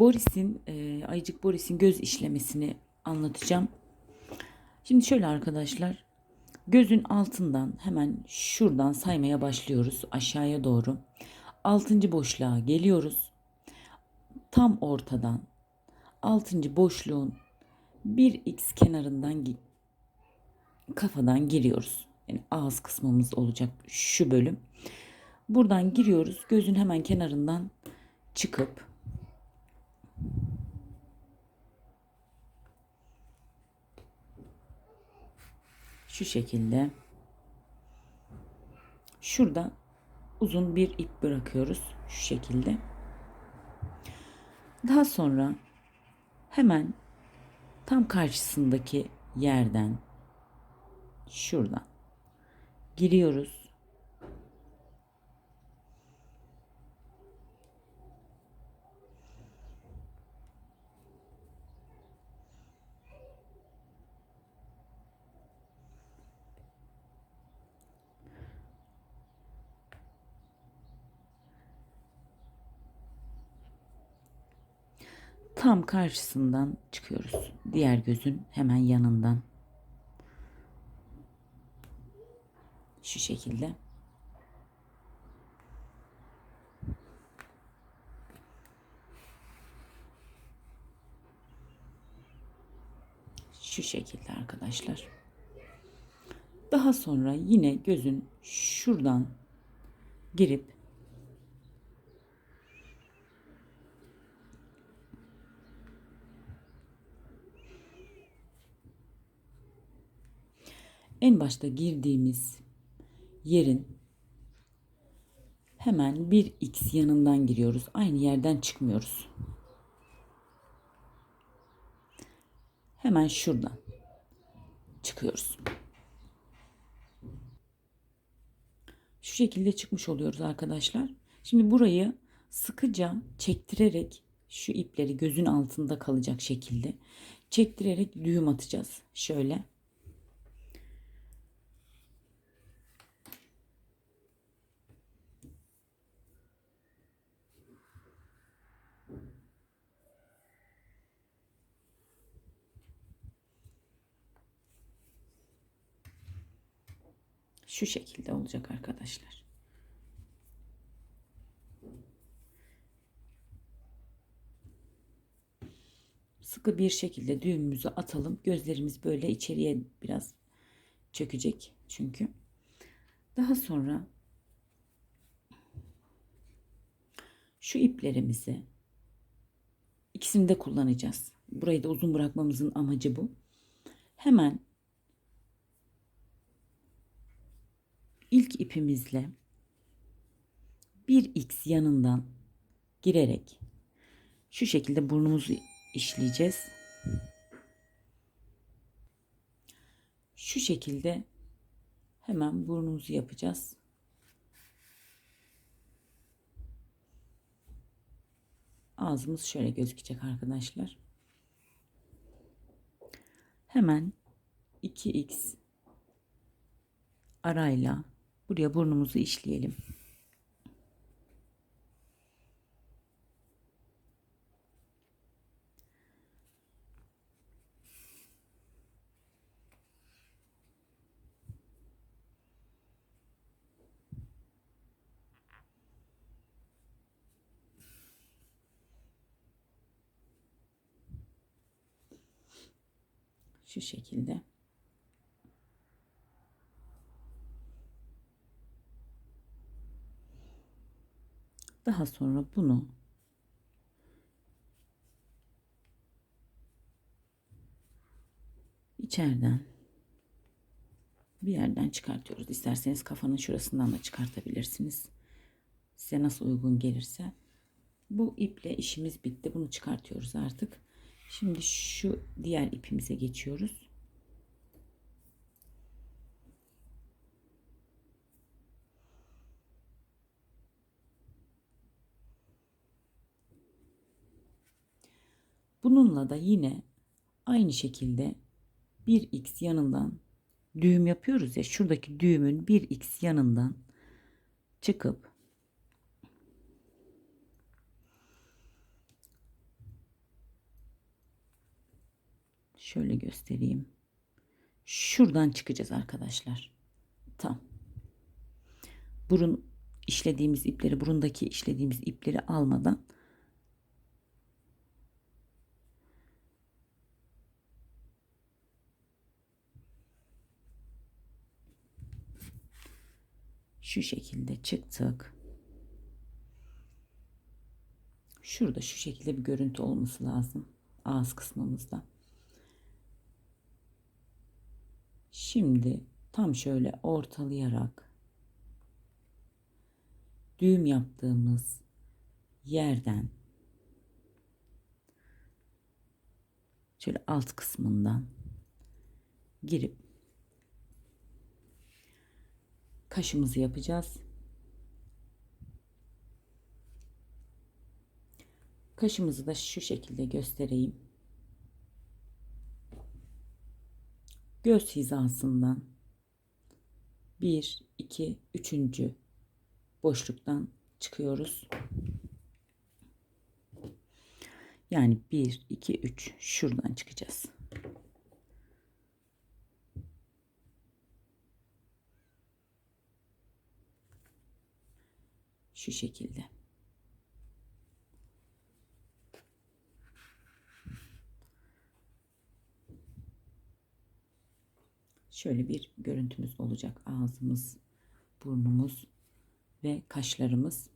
Boris'in, e, Ayıcık Boris'in göz işlemesini anlatacağım. Şimdi şöyle arkadaşlar. Gözün altından hemen şuradan saymaya başlıyoruz aşağıya doğru. Altıncı boşluğa geliyoruz. Tam ortadan altıncı boşluğun bir x kenarından gi- kafadan giriyoruz. Yani ağız kısmımız olacak şu bölüm. Buradan giriyoruz. Gözün hemen kenarından çıkıp şu şekilde şurada uzun bir ip bırakıyoruz şu şekilde. Daha sonra hemen tam karşısındaki yerden şuradan giriyoruz. Tam karşısından çıkıyoruz. Diğer gözün hemen yanından. Şu şekilde. Şu şekilde arkadaşlar. Daha sonra yine gözün şuradan girip en başta girdiğimiz yerin hemen bir x yanından giriyoruz. Aynı yerden çıkmıyoruz. Hemen şuradan çıkıyoruz. Şu şekilde çıkmış oluyoruz arkadaşlar. Şimdi burayı sıkıca çektirerek şu ipleri gözün altında kalacak şekilde çektirerek düğüm atacağız. Şöyle. Şu şekilde olacak arkadaşlar. Sıkı bir şekilde düğümümüzü atalım. Gözlerimiz böyle içeriye biraz çökecek çünkü. Daha sonra şu iplerimizi ikisini de kullanacağız. Burayı da uzun bırakmamızın amacı bu. Hemen ilk ipimizle bir x yanından girerek şu şekilde burnumuzu işleyeceğiz. Şu şekilde hemen burnumuzu yapacağız. Ağzımız şöyle gözükecek arkadaşlar. Hemen 2x arayla buraya burnumuzu işleyelim. Şu şekilde. Daha sonra bunu içeriden bir yerden çıkartıyoruz. İsterseniz kafanın şurasından da çıkartabilirsiniz. Size nasıl uygun gelirse. Bu iple işimiz bitti. Bunu çıkartıyoruz artık. Şimdi şu diğer ipimize geçiyoruz. Da yine aynı şekilde 1x yanından düğüm yapıyoruz ya şuradaki düğümün 1x yanından çıkıp şöyle göstereyim. Şuradan çıkacağız arkadaşlar. Tam. Burun işlediğimiz ipleri, burundaki işlediğimiz ipleri almadan şu şekilde çıktık. Şurada şu şekilde bir görüntü olması lazım. Ağız kısmımızda. Şimdi tam şöyle ortalayarak düğüm yaptığımız yerden şöyle alt kısmından girip kaşımızı yapacağız. Kaşımızı da şu şekilde göstereyim. Göz hizasından 1 2 3. boşluktan çıkıyoruz. Yani 1 2 3 şuradan çıkacağız. Şu şekilde. Şöyle bir görüntümüz olacak. Ağzımız, burnumuz ve kaşlarımız.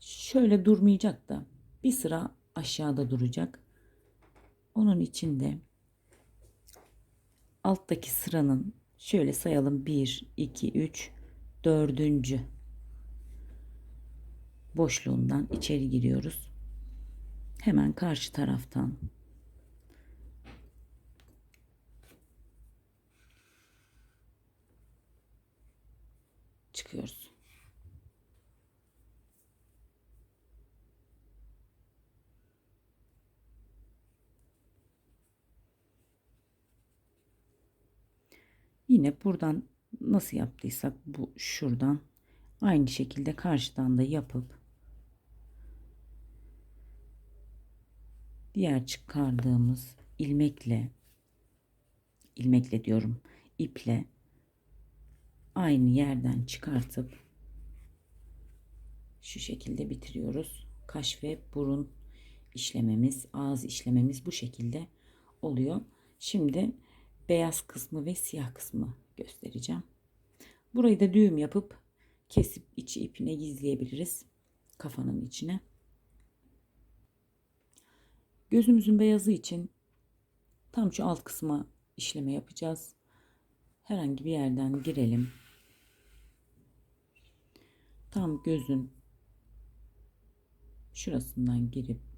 Şöyle durmayacak da bir sıra aşağıda duracak. Onun için de alttaki sıranın şöyle sayalım 1 2 3 dördüncü boşluğundan içeri giriyoruz. Hemen karşı taraftan çıkıyoruz. Yine buradan nasıl yaptıysak bu şuradan aynı şekilde karşıdan da yapıp diğer çıkardığımız ilmekle ilmekle diyorum iple aynı yerden çıkartıp şu şekilde bitiriyoruz. Kaş ve burun işlememiz, ağız işlememiz bu şekilde oluyor. Şimdi beyaz kısmı ve siyah kısmı göstereceğim. Burayı da düğüm yapıp kesip içi ipine gizleyebiliriz kafanın içine. Gözümüzün beyazı için tam şu alt kısma işleme yapacağız. Herhangi bir yerden girelim. Tam gözün şurasından girip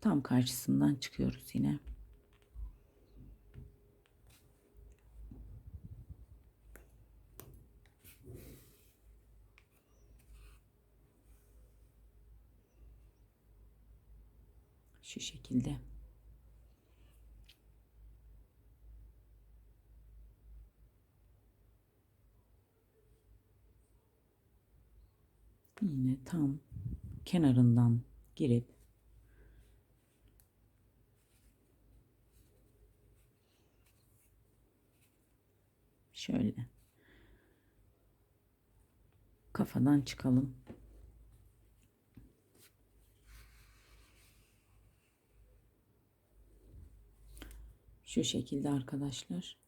tam karşısından çıkıyoruz yine. Şu şekilde. Yine tam kenarından girip şöyle kafadan çıkalım. Şu şekilde arkadaşlar.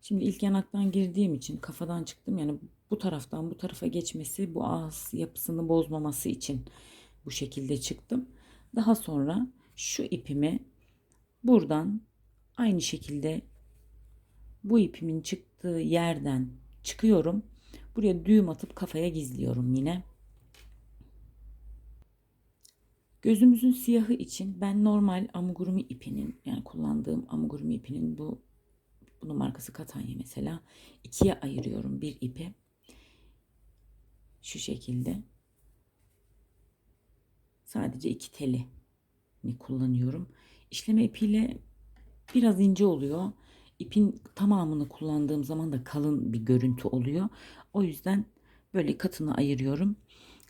Şimdi ilk yanaktan girdiğim için kafadan çıktım. Yani bu taraftan bu tarafa geçmesi bu ağız yapısını bozmaması için bu şekilde çıktım. Daha sonra şu ipimi buradan aynı şekilde bu ipimin çıktığı yerden çıkıyorum. Buraya düğüm atıp kafaya gizliyorum yine. Gözümüzün siyahı için ben normal amigurumi ipinin yani kullandığım amigurumi ipinin bu bunun markası Katanya mesela ikiye ayırıyorum bir ipi. Şu şekilde. Sadece iki teli kullanıyorum. İşleme ipiyle biraz ince oluyor. İpin tamamını kullandığım zaman da kalın bir görüntü oluyor. O yüzden böyle katını ayırıyorum.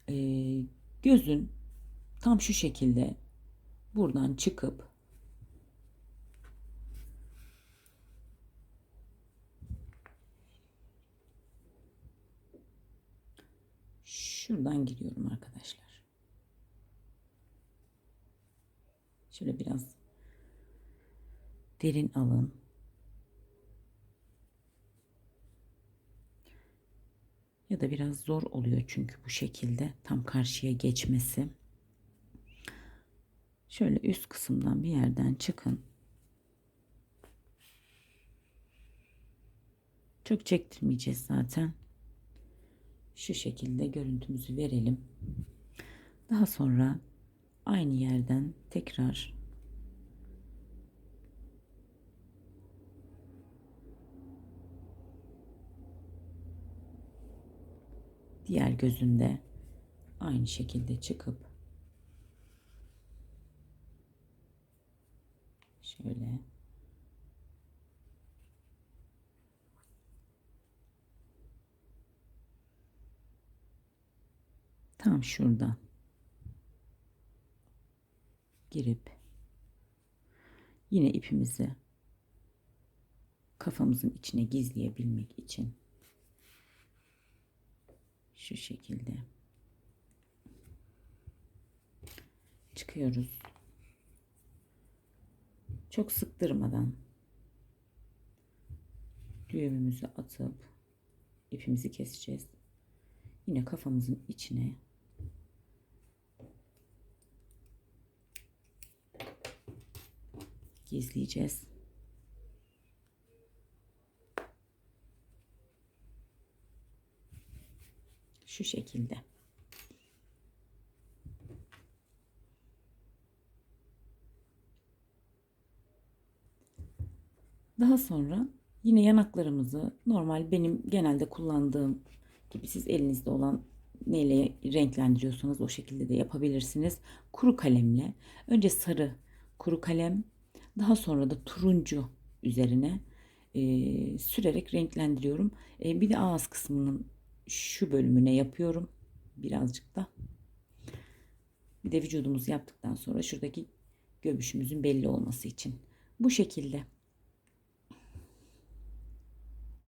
Ee, gözün tam şu şekilde buradan çıkıp şuradan giriyorum arkadaşlar. Şöyle biraz derin alın. Ya da biraz zor oluyor çünkü bu şekilde tam karşıya geçmesi. Şöyle üst kısımdan bir yerden çıkın. Çok çektirmeyeceğiz zaten. Şu şekilde görüntümüzü verelim. Daha sonra aynı yerden tekrar diğer gözünde aynı şekilde çıkıp şöyle tam şuradan girip yine ipimizi kafamızın içine gizleyebilmek için şu şekilde çıkıyoruz. Çok sıktırmadan düğümümüzü atıp ipimizi keseceğiz. Yine kafamızın içine gizleyeceğiz. Şu şekilde. Daha sonra yine yanaklarımızı normal benim genelde kullandığım gibi siz elinizde olan neyle renklendiriyorsanız o şekilde de yapabilirsiniz. Kuru kalemle önce sarı kuru kalem daha sonra da turuncu üzerine e, sürerek renklendiriyorum. E, bir de ağız kısmının şu bölümüne yapıyorum. Birazcık da. Bir de vücudumuzu yaptıktan sonra şuradaki göbüşümüzün belli olması için. Bu şekilde.